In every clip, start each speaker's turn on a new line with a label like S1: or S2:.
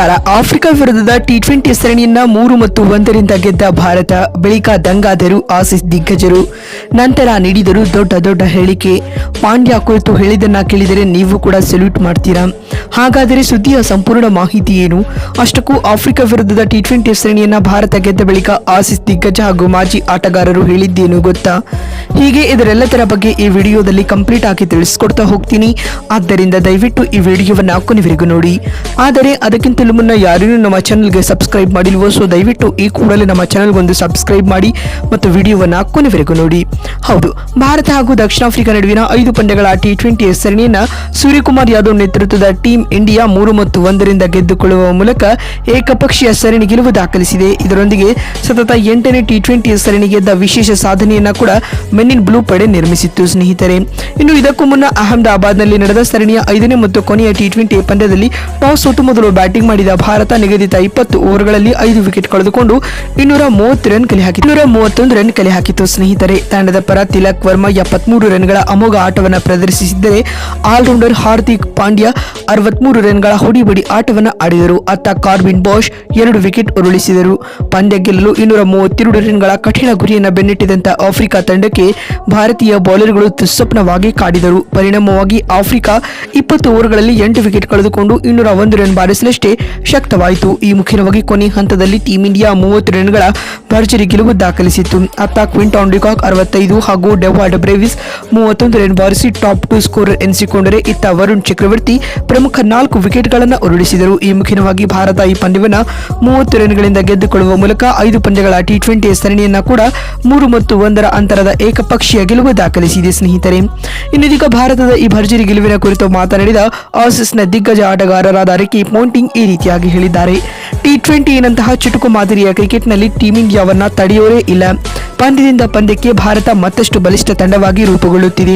S1: ನಮಸ್ಕಾರ ಆಫ್ರಿಕಾ ವಿರುದ್ಧದ T twenty ಸರಣಿಯನ್ನ ಮೂರು ಮತ್ತು ಒಂದರಿಂದ ಗೆದ್ದ ಭಾರತ, ಬಳಿಕ ದಂಗಾದರು ಆಸಿಸ್ ದಿಗ್ಗಜರು. ನಂತರ ನೀಡಿದರು ದೊಡ್ಡ ದೊಡ್ಡ ಹೇಳಿಕೆ. ಪಾಂಡ್ಯ ಕುರಿತು ಹೇಳಿದನ್ನ ಕೇಳಿದರೆ ನೀವು ಕೂಡ ಸೆಲ್ಯೂಟ್ ಮಾಡ್ತೀರಾ? ಹಾಗಾದರೆ ಸುದ್ದಿಯ ಸಂಪೂರ್ಣ ಮಾಹಿತಿ ಏನು? ಅಷ್ಟಕ್ಕೂ ಆಫ್ರಿಕಾ ವಿರುದ್ಧದ ಟಿ ಟ್ವೆಂಟಿ ಸರಣಿಯನ್ನ ಭಾರತ ಗೆದ್ದ ಬಳಿಕ ಆಸಿಸ್ ದಿಗ್ಗಜ ಹಾಗೂ ಮಾಜಿ ಆಟಗಾರರು ಹೇಳಿದ್ದೇನು ಗೊತ್ತಾ? ಹೀಗೆ ಇದರೆಲ್ಲದರ ಬಗ್ಗೆ ಈ ವಿಡಿಯೋದಲ್ಲಿ ಕಂಪ್ಲೀಟ್ ಆಗಿ ತಿಳಿಸ್ಕೊಡ್ತಾ ಹೋಗ್ತೀನಿ. ಆದ್ದರಿಂದ ದಯವಿಟ್ಟು ಈ ವಿಡಿಯೋವನ್ನು ಕೊನೆವರೆಗೂ ನೋಡಿ. ಆದರೆ ಅದಕ್ಕಿಂತಲೂ ಮುನ್ನ ಯಾರೂ ನಮ್ಮ ಚಾನಲ್ಗೆ ಸಬ್ಸ್ಕ್ರೈಬ್ ಮಾಡಿಲ್ವೋ ಸೊ ದಯವಿಟ್ಟು ಈ ಕೂಡಲೇ ನಮ್ಮ ಚಾನಲ್ಗೊಂದು ಸಬ್ಸ್ಕ್ರೈಬ್ ಮಾಡಿ ಮತ್ತು ವಿಡಿಯೋವನ್ನ ಕೊನೆವರೆಗೂ ನೋಡಿ. ಹೌದು, ಭಾರತ ಹಾಗೂ ದಕ್ಷಿಣ ಆಫ್ರಿಕಾ ನಡುವಿನ ಐದು ಪಂದ್ಯಗಳ ಟಿ ಟ್ವೆಂಟಿ ಸರಣಿಯನ್ನ ಸೂರ್ಯಕುಮಾರ್ ಯಾದವ್ ನೇತೃತ್ವದ ಟೀಂ ಇಂಡಿಯಾ ಮೂರು ಮತ್ತು ಒಂದರಿಂದ ಗೆದ್ದುಕೊಳ್ಳುವ ಮೂಲಕ ಏಕಪಕ್ಷೀಯ ಸರಣಿ ಗೆಲುವು ದಾಖಲಿಸಿದೆ. ಇದರೊಂದಿಗೆ ಸತತ ಎಂಟನೇ ಟಿ ಟ್ವೆಂಟಿ ಸರಣಿ ಗೆದ್ದ ವಿಶೇಷ ಸಾಧನೆಯನ್ನ ಕೂಡ ಮೆನ್ನಿನ್ ಬ್ಲೂ ಪಡೆ ನಿರ್ಮಿಸಿತ್ತು, ಸ್ನೇಹಿತರೆ. ಇನ್ನು ಇದಕ್ಕೂ ಮುನ್ನ ಅಹಮದಾಬಾದ್ನಲ್ಲಿ ನಡೆದ ಸರಣಿಯ ಐದನೇ ಮತ್ತು ಕೊನೆಯ ಟಿ ಟ್ವೆಂಟಿ ಪಂದ್ಯದಲ್ಲಿ ಟಾಸ್ ಸೋತು ಮೊದಲು ಬ್ಯಾಟಿಂಗ್ ಮಾಡಿದ ಭಾರತ ನಿಗದಿತ ಇಪ್ಪತ್ತು ಓವರ್ಗಳಲ್ಲಿ ಐದು ವಿಕೆಟ್ ಕಳೆದುಕೊಂಡು ಇನ್ನೂರ ಮೂವತ್ತು ರನ್ ಕಲೆ ಹಾಕಿತು ಇನ್ನೂರ ಮೂವತ್ತೊಂದು ರನ್ ಕಲೆ ಹಾಕಿತು ಸ್ನೇಹಿತರೆ. ತಂಡದ ಪರ ತಿಲಕ್ ವರ್ಮಾ ಎಪ್ಪತ್ಮೂರು ರನ್ಗಳ ಅಮೋಘ ಆಟವನ್ನು ಪ್ರದರ್ಶಿಸಿದ್ದರೆ ಆಲ್ರೌಂಡರ್ ಹಾರ್ದಿಕ್ ಪಾಂಡ್ಯ ಅರವತ್ಮೂರು ರನ್ಗಳ ಹೊಡಿಬಡಿ ಆಟವನ್ನು ಆಡಿದರು. ಅತ್ತ ಕಾರ್ಬಿನ್ ಬಾಷ್ ಎರಡು ವಿಕೆಟ್ ಉರುಳಿಸಿದರು. ಪಂದ್ಯ ಗೆಲ್ಲಲು ಇನ್ನೂರ ಮೂವತ್ತೆರಡು ರನ್ಗಳ ಕಠಿಣ ಗುರಿಯನ್ನು ಬೆನ್ನಟ್ಟಿದಂತ ಆಫ್ರಿಕಾ ತಂಡಕ್ಕೆ ಭಾರತೀಯ ಬೌಲರ್ಗಳು ದುಸ್ವಪ್ನವಾಗಿ ಕಾಡಿದರು. ಪರಿಣಾಮವಾಗಿ ಆಫ್ರಿಕಾ ಇಪ್ಪತ್ತು ಓವರ್ಗಳಲ್ಲಿ ಎಂಟು ವಿಕೆಟ್ ಕಳೆದುಕೊಂಡು ಇನ್ನೂರ ಒಂದು ರನ್ ಬಾರಿಸಲಷ್ಟೇ ಶಕ್ತವಾಯಿತು. ಈ ಮುಖ್ಯವಾಗಿ ಕೊನೆ ಹಂತದಲ್ಲಿ ಟೀಂ ಇಂಡಿಯಾ ಮೂವತ್ತು ರನ್ಗಳ ಭರ್ಜರಿ ಗೆಲುವು ದಾಖಲಿಸಿತ್ತು. ಅತ್ತ ಕ್ವಿಂಟಾನ್ ಡಿಕಾಕ್ ಅರವತ್ತೈದು ಹಾಗೂ ಡೆವಾಡ್ ಬ್ರೇವಿಸ್ ಮೂವತ್ತೊಂದು ರನ್ ಬಾರಿಸಿ ಟಾಪ್ ಟು ಸ್ಕೋರರ್ ಎನಿಸಿಕೊಂಡರೆ ಇತ್ತ ವರುಣ್ ಚಕ್ರವರ್ತಿ ಪ್ರಮುಖ ನಾಲ್ಕು ವಿಕೆಟ್ಗಳನ್ನು ಉರುಳಿಸಿದರು. ಈ ಮುಖ್ಯವಾಗಿ ಭಾರತ ಈ ಪಂದ್ಯವನ್ನು ಮೂವತ್ತು ರನ್ಗಳಿಂದ ಗೆದ್ದುಕೊಳ್ಳುವ ಮೂಲಕ ಐದು ಪಂದ್ಯಗಳ ಟಿ ಟ್ವೆಂಟಿ ಸರಣಿಯನ್ನ ಕೂಡ ಮೂರು ಮತ್ತು ಒಂದರ ಅಂತರದ ಏಕಪಕ್ಷೀಯ ಗೆಲುವು ದಾಖಲಿಸಿದೆ ಸ್ನೇಹಿತರೆ. ಇನ್ನಿದೀಗ ಭಾರತದ ಈ ಭರ್ಜರಿ ಗೆಲುವಿನ ಕುರಿತು ಮಾತನಾಡಿದ ಆಸೀಸ್ನ ದಿಗ್ಗಜ ಆಟಗಾರರಾದ ರಿಕಿ ಪೋಂಟಿಂಗ್ ಈ ರೀತಿಯಾಗಿ ಹೇಳಿದ್ದಾರೆ. ಟಿ ಟ್ವೆಂಟಿನಂತಹ ಚುಟುಕು ಮಾದರಿಯ ಕ್ರಿಕೆಟ್ನಲ್ಲಿ ಟೀಮ್ ಇಂಡಿಯಾವನ್ನ ತಡೆಯೋರೇ ಇಲ್ಲ. ಪಂದ್ಯದಿಂದ ಪಂದ್ಯಕ್ಕೆ ಭಾರತ ಮತ್ತಷ್ಟು ಬಲಿಷ್ಠ ತಂಡವಾಗಿ ರೂಪುಗೊಳ್ಳುತ್ತಿದೆ.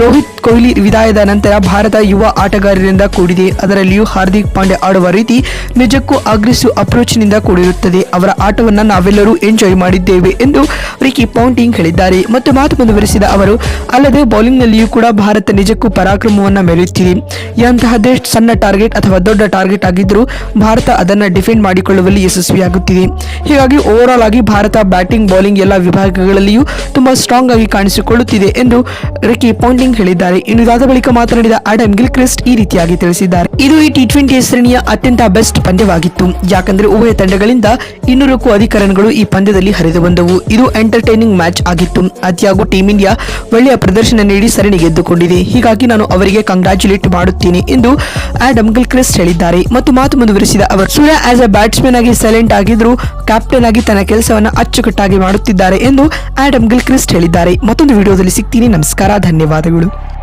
S1: ರೋಹಿತ್ ಕೊಹ್ಲಿ ವಿದಾಯದ ನಂತರ ಭಾರತ ಯುವ ಆಟಗಾರರಿಂದ ಕೂಡಿದೆ. ಅದರಲ್ಲಿಯೂ ಹಾರ್ದಿಕ್ ಪಾಂಡೆ ಆಡುವ ರೀತಿ ನಿಜಕ್ಕೂ ಅಗ್ರೆಸಿವ್ ಅಪ್ರೋಚ್ನಿಂದ ಕೂಡಿರುತ್ತದೆ. ಅವರ ಆಟವನ್ನು ನಾವೆಲ್ಲರೂ ಎಂಜಾಯ್ ಮಾಡಿದ್ದೇವೆ ಎಂದು ರಿಕಿ ಪೌಂಟಿಂಗ್ ಹೇಳಿದ್ದಾರೆ. ಮತ್ತು ಮಾತು ಮುಂದುವರೆಸಿದ ಅವರು, ಅಲ್ಲದೆ ಬೌಲಿಂಗ್ನಲ್ಲಿಯೂ ಕೂಡ ಭಾರತ ನಿಜಕ್ಕೂ ಪರಾಕ್ರಮವನ್ನು ಮೆರೆಯುತ್ತಿದೆ. ಎಂತಹದ್ದೇ ಸಣ್ಣ ಟಾರ್ಗೆಟ್ ಅಥವಾ ದೊಡ್ಡ ಟಾರ್ಗೆಟ್ ಆಗಿದ್ದರೂ ಭಾರತ ಅದನ್ನು ಡಿಫೆಂಡ್ ಮಾಡಿಕೊಳ್ಳುವಲ್ಲಿ ಯಶಸ್ವಿಯಾಗುತ್ತಿದೆ. ಹೀಗಾಗಿ ಓವರ್ ಆಲ್ ಆಗಿ ಭಾರತ ಬ್ಯಾಟಿಂಗ್, ಬೌಲಿಂಗ್ ಎಲ್ಲ ವಿಭಾಗಗಳಲ್ಲಿಯೂ ತುಂಬಾ ಸ್ಟ್ರಾಂಗ್ ಆಗಿ ಕಾಣಿಸಿಕೊಳ್ಳುತ್ತಿದೆ ಎಂದು ರಿಕಿ ಪೌಂಡಿಂಗ್ ಹೇಳಿದ್ದಾರೆ. ಇನ್ನು ಇದಾದ ಬಳಿಕ ಮಾತನಾಡಿದ ಆಡಮ್ ಗಿಲ್ಕ್ರಿಸ್ಟ್ ಈ ರೀತಿಯಾಗಿ ತಿಳಿಸಿದ್ದಾರೆ. ಇದು ಈ ಟಿ ಟ್ವೆಂಟಿ ಶ್ರೇಣಿಯ ಅತ್ಯಂತ ಬೆಸ್ಟ್ ಪಂದ್ಯವಾಗಿತ್ತು. ಯಾಕಂದ್ರೆ ಉಭಯ ತಂಡಗಳಿಂದ ಇನ್ನೂರಕ್ಕೂ ಅಧಿಕ ರನ್ಗಳು ಈ ಪಂದ್ಯದಲ್ಲಿ ಹರಿದು ಬಂದವು. ಇದು ಎಂಟರ್ಟೈನಿಂಗ್ ಮ್ಯಾಚ್ ಆಗಿತ್ತು. ಅತಿಯಾಗೂ ಟೀಂ ಇಂಡಿಯಾ ಒಳ್ಳೆಯ ಪ್ರದರ್ಶನ ನೀಡಿ ಸರಣಿ ಗೆದ್ದುಕೊಂಡಿದೆ. ಹೀಗಾಗಿ ನಾನು ಅವರಿಗೆ ಕಂಗ್ರಾಚುಲೇಟ್ ಮಾಡುತ್ತೇನೆ ಎಂದು ಆಡಮ್ ಗಿಲ್ಕ್ರಿಸ್ಟ್ ಹೇಳಿದ್ದಾರೆ. ಮತ್ತು ಮಾತು ಮುಂದುವರಿಸಿದ ಅವರು, ಸೂರ್ಯ ಆಸ್ ಅ ಬ್ಯಾಟ್ಸ್ಮನ್ ಆಗಿ ಸೈಲೆಂಟ್ ಆಗಿದ್ರು ಕ್ಯಾಪ್ಟನ್ ಆಗಿ ತನ್ನ ಕೆಲಸವನ್ನು ಅಚ್ಚುಕಟ್ಟಾಗಿ ಮಾಡುತ್ತಿದ್ದಾರೆ ಎಂದು ಆಡಮ್ ಗಿಲ್ಕ್ರಿಸ್ಟ್ ಹೇಳಿದ್ದಾರೆ. ಮತ್ತೊಂದು ವಿಡಿಯೋದಲ್ಲಿ ಸಿಗ್ತೀನಿ. ನಮಸ್ಕಾರ. ಧನ್ಯವಾದಗಳು.